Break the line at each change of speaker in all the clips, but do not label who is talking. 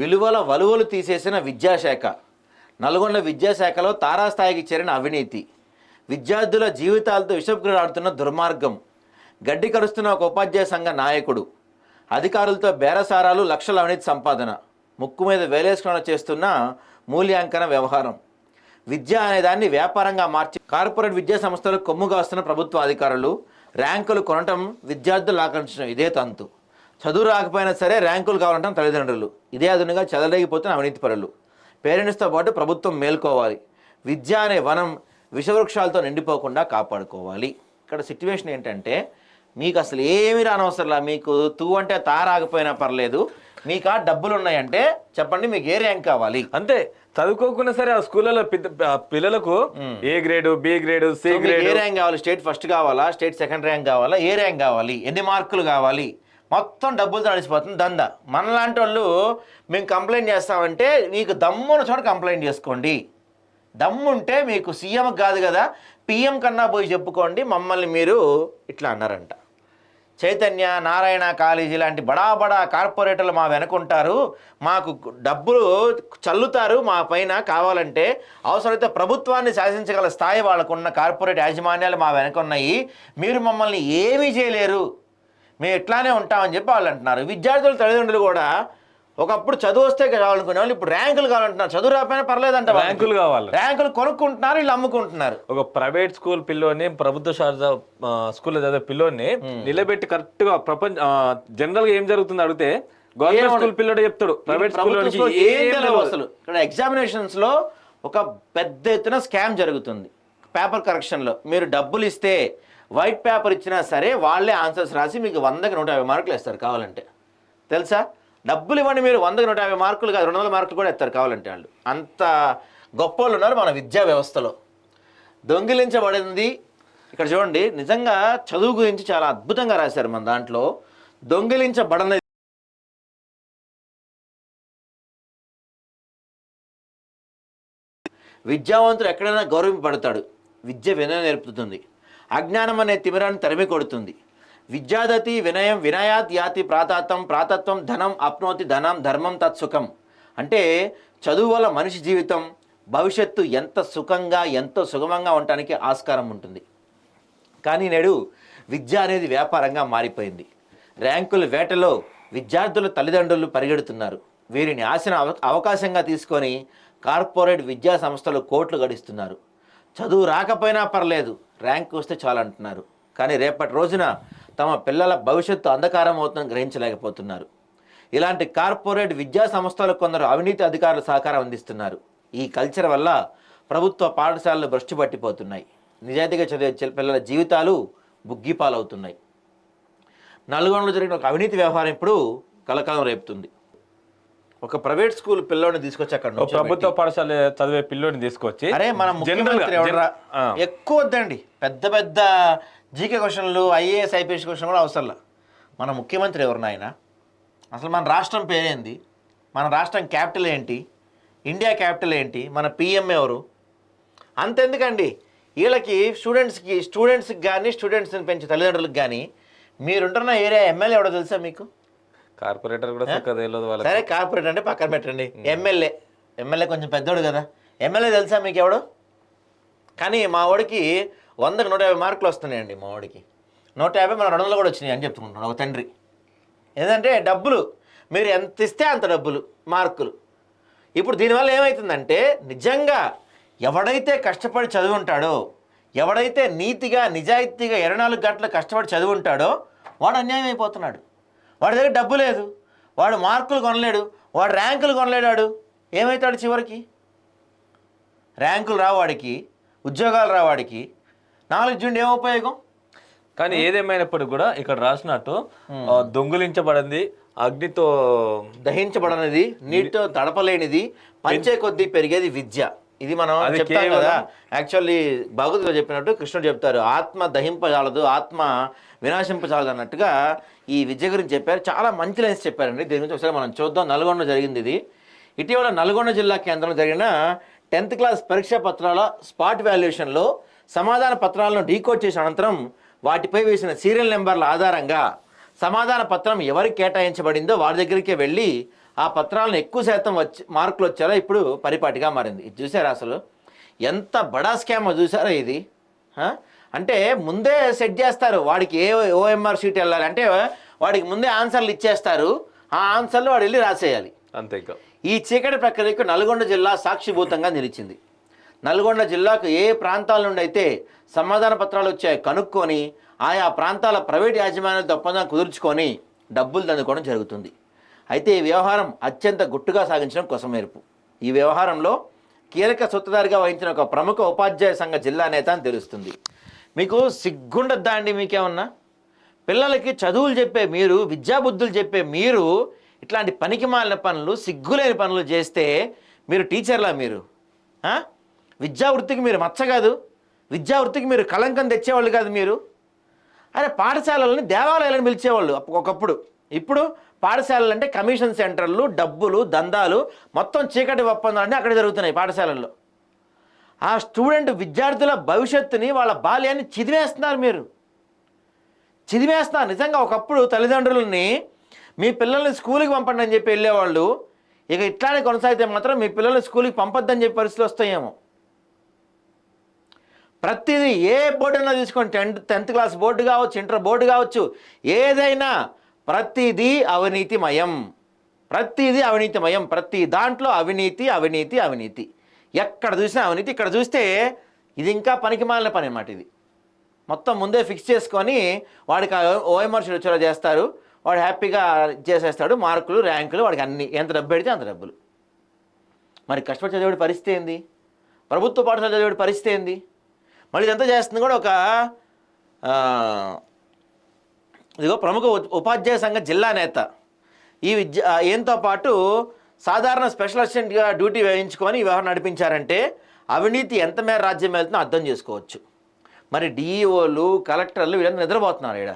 విలువల వలువలు తీసేసిన విద్యాశాఖ. నల్గొండ విద్యాశాఖలో తారాస్థాయికి చేరిన అవినీతి. విద్యార్థుల జీవితాలతో విషపుకులాడుతున్న దుర్మార్గం. గడ్డి కరుస్తున్న ఒక ఉపాధ్యాయ సంఘ నాయకుడు. అధికారులతో బేరసారాలు లక్షల అవినీతి సంపాదన. ముక్కు మీద వేలేసుకుని చేస్తున్న మూల్యాంకన వ్యవహారం. విద్య అనే దాన్ని వ్యాపారంగా మార్చి కార్పొరేట్ విద్యా సంస్థలు కొమ్ముగాస్తున్న ప్రభుత్వ అధికారులు ర్యాంకులు కొనటం విద్యార్థులు ఆకర్షించడం ఇదే తంతు. చదువు రాకపోయినా సరే ర్యాంకులు కావాలంటాం తల్లిదండ్రులు. ఇదే అదునుగా చెలరేగిపోతున్న అవినీతి పరులు పేరెంట్స్తో పాటు ప్రభుత్వం మేల్కోవాలి. విద్య అనే వనం విషవృక్షాలతో నిండిపోకుండా కాపాడుకోవాలి. ఇక్కడ సిట్యువేషన్ ఏంటంటే మీకు అసలు ఏమీ రానవసరంలా. మీకు తూ అంటే తా రాకపోయినా పర్లేదు. మీకు ఆ డబ్బులు ఉన్నాయంటే చెప్పండి మీకు ఏ ర్యాంక్ కావాలి?
అంతే. చదువుకోకుండా సరే ఆ స్కూళ్ళలో పిల్లలకు A grade B grade C grade
A rank కావాలి? స్టేట్ ఫస్ట్ కావాలా? స్టేట్ సెకండ్ ర్యాంక్ కావాలా? ఏ ర్యాంక్ కావాలి? ఎన్ని మార్కులు కావాలి? మొత్తం డబ్బులతో నడిచిపోతుంది దంద. మనలాంటి వాళ్ళు మేము కంప్లైంట్ చేస్తామంటే మీకు దమ్మున చోట కంప్లైంట్ చేసుకోండి. దమ్ముంటే మీకు సీఎం కాదు కదా పిఎం కన్నా పోయి చెప్పుకోండి మమ్మల్ని మీరు ఇట్లా అన్నారంట. చైతన్య నారాయణ కాలేజీ లాంటి బడా బడా కార్పొరేటర్లు మా వెనకుంటారు మాకు డబ్బులు చల్లుతారు మా పైన కావాలంటే అవసరమైతే ప్రభుత్వాన్ని శాసించగల స్థాయి వాళ్ళకున్న కార్పొరేట్ యాజమాన్యాలు మా వెనక ఉన్నాయి మీరు మమ్మల్ని ఏమీ చేయలేరు. మేము ఇట్లానే ఉంటామని చెప్పి వాళ్ళు అంటున్నారు. విద్యార్థుల తల్లిదండ్రులు కూడా ఒకప్పుడు చదువు వస్తే కావాలనుకునే వాళ్ళు ఇప్పుడు ర్యాంకులు కావాలంటున్నారు. చదువు రాకపోయినా పర్లేదంట.
ర్యాంకులు కావాలి.
ర్యాంకులు కొనుక్కుంటున్నారు వీళ్ళు అమ్ముకుంటున్నారు.
ఒక ప్రైవేట్ స్కూల్ పిల్లోని ప్రభుత్వ శారద స్కూల్లో చదివే పిల్లోని నిలబెట్టి కరెక్ట్గా ప్రపంచ జనరల్గా ఏం జరుగుతుంది అడిగితే గవర్నమెంట్ స్కూల్ పిల్లోడే చెప్తాడు. Private school.
అసలు. ఇక్కడ ఎగ్జామినేషన్స్లో ఒక పెద్ద ఎత్తున స్కామ్ జరుగుతుంది. పేపర్ కరెక్షన్లో మీరు డబ్బులు ఇస్తే వైట్ పేపర్ ఇచ్చినా సరే వాళ్ళే ఆన్సర్స్ రాసి మీకు వందకి నూట యాభై మార్కులు ఇస్తారు కావాలంటే. తెలుసా? డబ్బులు ఇవ్వండి మీరు వందకి నూట యాభై మార్కులు కాదు రెండు వందల మార్కులు కూడా ఇస్తారు కావాలంటే వాళ్ళు. అంత గొప్ప వాళ్ళు ఉన్నారు మన విద్యా వ్యవస్థలో. దొంగిలించబడింది. ఇక్కడ చూడండి నిజంగా చదువు గురించి చాలా అద్భుతంగా రాశారు మన దాంట్లో. దొంగిలించబడని విద్యావంతుడు ఎక్కడైనా గౌరవింపబడతాడు. విద్య వినయం నేర్పుతుంది. అజ్ఞానం అనే తిమిరాన్ని తరిమి కొడుతుంది. విద్యాదతి వినయం వినయాత్ యాతి ప్రాతాత్వం ప్రాతత్వం ధనం అప్నోతి ధనం ధర్మం తత్సుఖం అంటే చదువు వల్ల మనిషి జీవితం భవిష్యత్తు ఎంత సుఖంగా ఎంతో సుగమంగా ఉండటానికి ఆస్కారం ఉంటుంది. కానీ నేడు విద్య అనేది వ్యాపారంగా మారిపోయింది. ర్యాంకుల వేటలో విద్యార్థుల తల్లిదండ్రులు పరిగెడుతున్నారు. వీరిని ఆశన అవకాశంగా తీసుకొని కార్పొరేట్ విద్యా సంస్థలు కోట్లు గడిస్తున్నారు. చదువు రాకపోయినా పర్లేదు. ర్యాంక్ వస్తే చాలు అంటున్నారు. కానీ రేపటి రోజున తమ పిల్లల భవిష్యత్తు అంధకారం అవుతుందని గ్రహించలేకపోతున్నారు. ఇలాంటి కార్పొరేట్ విద్యా సంస్థలు కొందరు అవినీతి అధికారులు సహకారం అందిస్తున్నారు. ఈ కల్చర్ వల్ల ప్రభుత్వ పాఠశాలలు భ్రష్టు పట్టిపోతున్నాయి. నిజాయితీగా చదివే పిల్లల జీవితాలు బుగ్గిపాలవుతున్నాయి. నల్గొండలో జరిగిన ఒక అవినీతి వ్యవహారం ఇప్పుడు కలకలం రేపుతుంది. ఒక ప్రైవేట్ స్కూల్ పిల్లోని తీసుకొచ్చి అక్కడ
ప్రభుత్వ పాఠశాల చదివే పిల్లోని తీసుకొచ్చి
అరే మన ముఖ్యమంత్రి. ఎక్కువ వద్దండి. పెద్ద పెద్ద జీకే క్వశ్చన్లు ఐఏఎస్ ఐపీఎస్ క్వశ్చన్ కూడా అవసరంలా. మన ముఖ్యమంత్రి ఎవరు నాయన? అసలు మన రాష్ట్రం పేరేంది? మన రాష్ట్రం క్యాపిటల్ ఏంటి? ఇండియా క్యాపిటల్ ఏంటి? మన పిఎం ఎవరు? అంతెందుకండి. వీళ్ళకి స్టూడెంట్స్కి స్టూడెంట్స్కి కానీ స్టూడెంట్స్ని పెంచే తల్లిదండ్రులకు కానీ మీరుంటున్న ఏరియా ఎమ్మెల్యే ఎవడో తెలుసా మీకు?
కార్పొరేటర్ కూడా చక్కగా తెలియదు వాళ్ళకి.
సరే కార్పొరేట్ అంటే పక్కన పెట్టండి. ఎమ్మెల్యే. ఎమ్మెల్యే కొంచెం పెద్దోడు కదా. ఎమ్మెల్యే తెలుసా మీకు ఎవడు? కానీ మా వాడికి వందకు నూట యాభై మార్కులు వస్తున్నాయండి మా వాడికి. నూట యాభై మన రెండు వందలు కూడా వచ్చినాయి అని చెప్తున్నాడు ఒక తండ్రి. ఏంటంటే డబ్బులు మీరు ఎంత ఇస్తే అంత డబ్బులు మార్కులు. ఇప్పుడు దీనివల్ల ఏమవుతుందంటే నిజంగా ఎవడైతే కష్టపడి చదువుంటాడో ఎవడైతే నీతిగా నిజాయితీగా ఇరవై నాలుగు గంటలు కష్టపడి చదువుంటాడో వాడు అన్యాయం అయిపోతున్నాడు వాడి దగ్గర డబ్బు లేదు. వాడు మార్కులు కొనలేడు. వాడు ర్యాంకులు కొనలేడు వాడు ఏమవుతాడు చివరికి? ర్యాంకులు రావాడికి ఉద్యోగాలు రావాడికి. నాలుగు జూన్ ఏం ఉపయోగం?
కానీ ఏదేమైనప్పటికీ కూడా ఇక్కడ రాసినట్టు దొంగిలించబడింది అగ్నితో
దహించబడనిది నీటితో తడపలేనిది పంచే కొద్దీ పెరిగేది విద్య. ఇది మనం చెప్తాం కదా. యాక్చువల్లీ భగవద్గీత చెప్పినట్టు కృష్ణుడు చెప్తారు ఆత్మ దహింపజాలదు ఆత్మ వినాశింపజాలదు అన్నట్టుగా ఈ విద్య గురించి చెప్పారు. చాలా మంచి లైన్స్ చెప్పారండి. దీని గురించి ఒకసారి మనం చూద్దాం. నల్గొండ జరిగింది ఇది. ఇటీవల నల్గొండ జిల్లా కేంద్రంలో జరిగిన టెన్త్ క్లాస్ పరీక్షా పత్రాల స్పాట్ వాల్యుయేషన్లో సమాధాన పత్రాలను డీకోడ్ చేసిన అనంతరం వాటిపై వేసిన సీరియల్ నెంబర్ల ఆధారంగా సమాధాన పత్రం ఎవరికి కేటాయించబడిందో వారి దగ్గరికే వెళ్ళి ఆ పత్రాలను ఎక్కువ శాతం వచ్చి మార్కులు వచ్చారో? ఇప్పుడు పరిపాటిగా మారింది. ఇది చూసారా అసలు? ఎంత బడా స్కామ్ చూసారా ఇది? అంటే ముందే సెట్ చేస్తారు. వాడికి ఏ ఓఎంఆర్ షీట్ వెళ్ళాలి అంటే వాడికి ముందే ఆన్సర్లు ఇచ్చేస్తారు. ఆ ఆన్సర్లు వాడు వెళ్ళి రాసేయాలి.
అంతే
ఈ చీకటి ప్రక్రియకు నల్గొండ జిల్లా సాక్షిభూతంగా నిలిచింది. నల్గొండ జిల్లాకు ఏ ప్రాంతాల నుండి అయితే సమాధాన పత్రాలు వచ్చాయో కనుక్కొని ఆయా ప్రాంతాల ప్రైవేట్ యాజమాన్యాలతో ఒప్పందం కుదుర్చుకొని డబ్బులు దందుకోవడం జరుగుతుంది. అయితే ఈ వ్యవహారం అత్యంత గుట్టుగా సాగించడం కొసమేర్పు ఈ వ్యవహారంలో కీలక సొత్తుదారిగా వహించిన ఒక ప్రముఖ ఉపాధ్యాయ సంఘ జిల్లా నేత అని తెలుస్తుంది. మీకు సిగ్గుండద్దా అండి మీకేమన్నా? పిల్లలకి చదువులు చెప్పే మీరు విద్యాబుద్ధులు చెప్పే మీరు ఇట్లాంటి పనికి మాలిన పనులు సిగ్గులేని పనులు చేస్తే మీరు టీచర్లా మీరు? విద్యా వృత్తికి మీరు మచ్చ కాదు. విద్యా వృత్తికి మీరు కళంకం తెచ్చేవాళ్ళు కాదు మీరు. అరే పాఠశాలలని దేవాలయాలను పిలిచేవాళ్ళు ఒకప్పుడు. ఇప్పుడు పాఠశాలలు అంటే కమిషన్ సెంటర్లు డబ్బులు దందాలు మొత్తం చీకటి ఒప్పందాలన్నీ అక్కడ జరుగుతున్నాయి పాఠశాలల్లో. ఆ స్టూడెంట్ విద్యార్థుల భవిష్యత్తుని వాళ్ళ బాల్యాన్ని చిదివేస్తున్నారు మీరు. చిదివేస్తున్నారు నిజంగా ఒకప్పుడు తల్లిదండ్రులని మీ పిల్లల్ని స్కూల్కి పంపండి అని చెప్పి వెళ్ళేవాళ్ళు ఇక ఇట్లానే కొనసాగితే మాత్రం మీ పిల్లల్ని స్కూల్కి పంపొద్దని చెప్పి పరిస్థితులు వస్తాయేమో. ప్రతిదీ ఏ బోర్డు అయినా తీసుకోండి టెన్త్ టెన్త్ క్లాస్ బోర్డు కావచ్చు ఇంటర్ బోర్డు కావచ్చు ఏదైనా ప్రతిదీ అవినీతిమయం. ప్రతిదీ అవినీతిమయం. ప్రతి దాంట్లో అవినీతి అవినీతి అవినీతి. ఎక్కడ చూసినా అవినీతి ఇక్కడ చూస్తే ఇది ఇంకా పనికిమాలిన పని అన్నమాట ఇది. మొత్తం ముందే ఫిక్స్ చేసుకొని వాడికి ఓఎంఆర్ షీట్ వచ్చేలా చేస్తారు. వాడు హ్యాపీగా చేసేస్తాడు. మార్కులు ర్యాంకులు వాడికి అన్ని. ఎంత డబ్బు పెడితే అంత డబ్బులు. మరి కష్టపడి చదివేవాడి పరిస్థితి ఏంది? ప్రభుత్వ పాఠశాల చదివేవాడి పరిస్థితి ఏంది? మళ్ళీ ఇదంతా చేస్తుంది కూడా ఒక ఇదిగో ప్రముఖ ఉపాధ్యాయ సంఘ జిల్లా నేత. ఈ విద్య ఆ, ఈయనతో పాటు సాధారణ స్పెషల్ అసిస్టెంట్గా డ్యూటీ వేయించుకొని వ్యవహారం నడిపించారంటే అవినీతి ఎంత మేర రాజ్యం వెళ్తుందో అర్థం చేసుకోవచ్చు. మరి డిఈఓలు కలెక్టర్లు వీళ్ళంతా నిద్రపోతున్నారు ఇక్కడ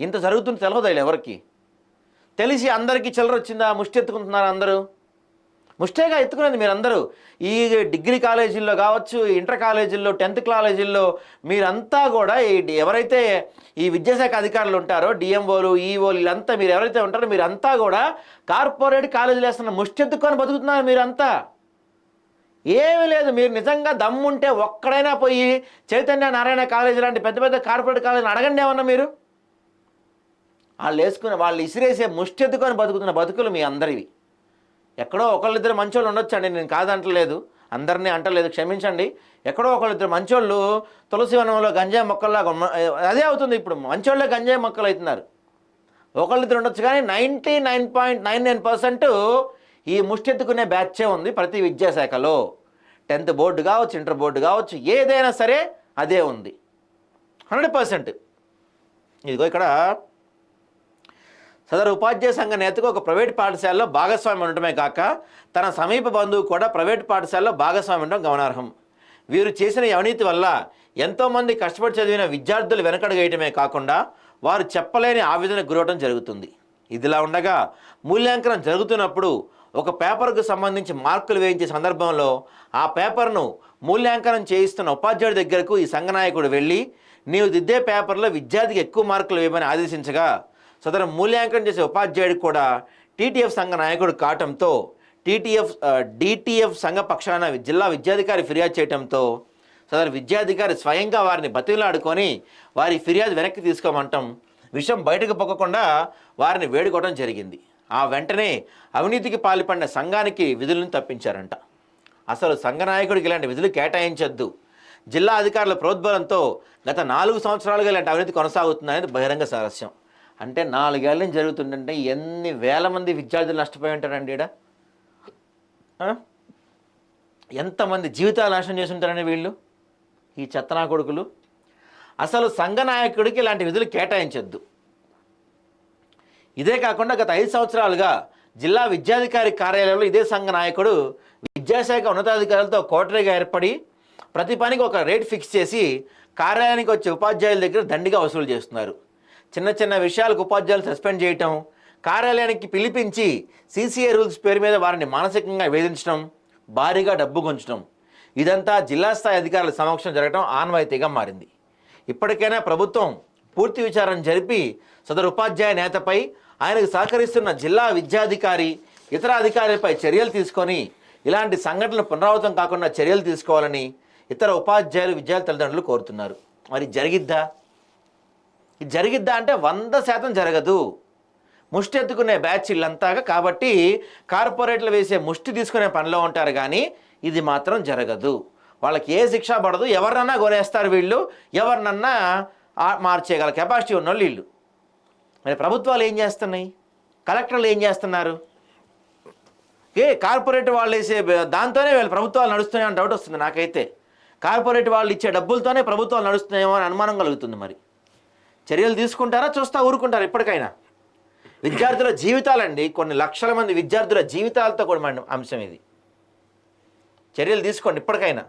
ఇంత జరుగుతుంది తెలవదు వీళ్ళు ఎవరికి? తెలిసి అందరికీ చిల్లర వచ్చిందా ముష్టి ఎత్తుకుంటున్నారు అందరూ? ముష్టేగా ఎత్తుకునేది మీరందరూ. ఈ డిగ్రీ కాలేజీల్లో కావచ్చు ఇంటర్ కాలేజీల్లో టెన్త్ కాలేజీల్లో మీరంతా కూడా ఈ ఎవరైతే ఈ విద్యాశాఖ అధికారులు ఉంటారో డిఎంఓలు ఈఓలు వీళ్ళంతా మీరు ఎవరైతే ఉంటారో మీరంతా కూడా కార్పొరేట్ కాలేజీలు వేస్తున్న ముష్టెత్తుకొని బతుకుతున్నారు మీరంతా. ఏమీ లేదు మీరు నిజంగా దమ్ముంటే ఒక్కడైనా పోయి చైతన్య నారాయణ కాలేజీ లాంటి పెద్ద పెద్ద కార్పొరేట్ కాలేజీని అడగండి ఏమన్నా మీరు. వాళ్ళు వేసుకుని వాళ్ళు ఇసిరేసే ముష్టెత్తుకొని బతుకుతున్న బతుకులు మీ అందరివి. ఎక్కడో ఒకళ్ళిద్దరు మంచోళ్ళు ఉండొచ్చండి నేను కాదంటలేదు. అందరినీ అంటలేదు క్షమించండి. ఎక్కడో ఒకళ్ళిద్దరు మంచోళ్ళు తులసి వనంలో గంజాయి మొక్కల్లాగా అదే అవుతుంది ఇప్పుడు. మంచోళ్ళే గంజాయి మొక్కలు అవుతున్నారు ఒకళ్ళిద్దరు ఉండొచ్చు కానీ ninety nine point nine nine percent ఈ ముష్టెత్తుకునే బ్యాచే ఉంది ప్రతి విద్యాశాఖలో. టెన్త్ బోర్డు కావచ్చు ఇంటర్ బోర్డు కావచ్చు ఏదైనా సరే అదే ఉంది. Hundred percent. ఇదిగో ఇక్కడ సదరు ఉపాధ్యాయ సంఘ నేతకు ఒక ప్రైవేట్ పాఠశాలలో భాగస్వామి ఉండటమే కాక తన సమీప బంధువు కూడా ప్రైవేట్ పాఠశాలలో భాగస్వామి ఉండడం గమనార్హం. వీరు చేసిన అవినీతి వల్ల ఎంతోమంది కష్టపడి చదివిన విద్యార్థులు వెనకడుగేయటమే కాకుండా వారు చెప్పలేని ఆవేదనకు గురవటం జరుగుతుంది. ఇదిలా ఉండగా మూల్యాంకనం జరుగుతున్నప్పుడు ఒక పేపర్కు సంబంధించి మార్కులు వేయించే సందర్భంలో ఆ పేపర్ను మూల్యాంకనం చేయిస్తున్న ఉపాధ్యాయుడి దగ్గరకు ఈ సంఘనాయకుడు వెళ్ళి నీవు దిద్దే పేపర్లో విద్యార్థికి ఎక్కువ మార్కులు వేయమని ఆదేశించగా సదరు మూల్యాంకనం చేసే ఉపాధ్యాయుడికి కూడా టీటీఎఫ్ సంఘ నాయకుడు కావటంతో టీటీఎఫ్ డిటిఎఫ్ సంఘ పక్షాన జిల్లా విద్యాధికారి ఫిర్యాదు చేయడంతో సదరు విద్యాధికారి స్వయంగా వారిని బతిలాడుకొని వారి ఫిర్యాదు వెనక్కి తీసుకోమంటం విషయం బయటకు పొక్కకుండా వారిని వేడుకోవడం జరిగింది. ఆ వెంటనే అవినీతికి పాల్పడిన సంఘానికి విధులను తప్పించారంట. అసలు సంఘ నాయకుడికి ఇలాంటి విధులు కేటాయించొద్దు. జిల్లా అధికారుల ప్రోద్బలంతో గత నాలుగు సంవత్సరాలుగా ఇలాంటి అవినీతి కొనసాగుతుందనేది బహిరంగ సారస్యం. అంటే నాలుగేళ్ళ నుంచి జరుగుతుందంటే ఎన్ని వేల మంది విద్యార్థులు నష్టపోయి ఉంటారండి ఈడ? ఎంతమంది జీవితాలు నాశనం చేసి వీళ్ళు? ఈ చెత్తనా కొడుకులు? అసలు సంఘ నాయకుడికి ఇలాంటి విధులు కేటాయించొద్దు. ఇదే కాకుండా గత ఐదు సంవత్సరాలుగా జిల్లా విద్యాధికారి కార్యాలయంలో ఇదే సంఘ నాయకుడు విద్యాశాఖ ఉన్నతాధికారులతో కోటరీగా ఏర్పడి ప్రతి పనికి ఒక రేట్ ఫిక్స్ చేసి కార్యాలయానికి వచ్చే ఉపాధ్యాయుల దగ్గర దండిగా వసూలు చేస్తున్నారు. చిన్న చిన్న విషయాలకు ఉపాధ్యాయులు సస్పెండ్ చేయటం కార్యాలయానికి పిలిపించి సీసీఏ రూల్స్ పేరు మీద వారిని మానసికంగా వేధించడం భారీగా డబ్బు గుంచడం ఇదంతా జిల్లా స్థాయి అధికారుల సమక్షం జరగడం ఆనవాయితీగా మారింది. ఇప్పటికైనా ప్రభుత్వం పూర్తి విచారణ జరిపి సదరు ఉపాధ్యాయ నేతపై ఆయనకు సహకరిస్తున్న జిల్లా విద్యాధికారి ఇతర అధికారులపై చర్యలు తీసుకొని ఇలాంటి సంఘటనలు పునరావృతం కాకుండా చర్యలు తీసుకోవాలని ఇతర ఉపాధ్యాయులు విద్యార్థి తల్లిదండ్రులు కోరుతున్నారు. మరి జరిగిద్దా? ఇది జరిగిద్దా అంటే వంద శాతం జరగదు. ముష్టి ఎత్తుకునే బ్యాచ్ ఇల్లంతాగా కాబట్టి కార్పొరేట్లు వేసే ముష్టి తీసుకునే పనిలో ఉంటారు కానీ ఇది మాత్రం జరగదు. వాళ్ళకి ఏ శిక్ష పడదు. ఎవరినన్నా కొనేస్తారు వీళ్ళు. ఎవరినన్నా మార్చేయగల కెపాసిటీ ఉన్నోళ్ళు వీళ్ళు. మరి ప్రభుత్వాలు ఏం చేస్తున్నాయి? కలెక్టర్లు ఏం చేస్తున్నారు? ఏ కార్పొరేట్ వాళ్ళు వేసే దాంతోనే వీళ్ళు ప్రభుత్వాలు నడుస్తున్నాయని డౌట్ వస్తుంది నాకైతే. కార్పొరేట్ వాళ్ళు ఇచ్చే డబ్బులతోనే ప్రభుత్వాలు నడుస్తున్నాయేమో అని అనుమానం కలుగుతుంది మరి. చర్యలు తీసుకుంటారా చూస్తా ఊరుకుంటారా ఇప్పటికైనా? విద్యార్థుల జీవితాలండి కొన్ని లక్షల మంది విద్యార్థుల జీవితాలతో కూడా మన అంశం ఇది. చర్యలు తీసుకోండి ఇప్పటికైనా.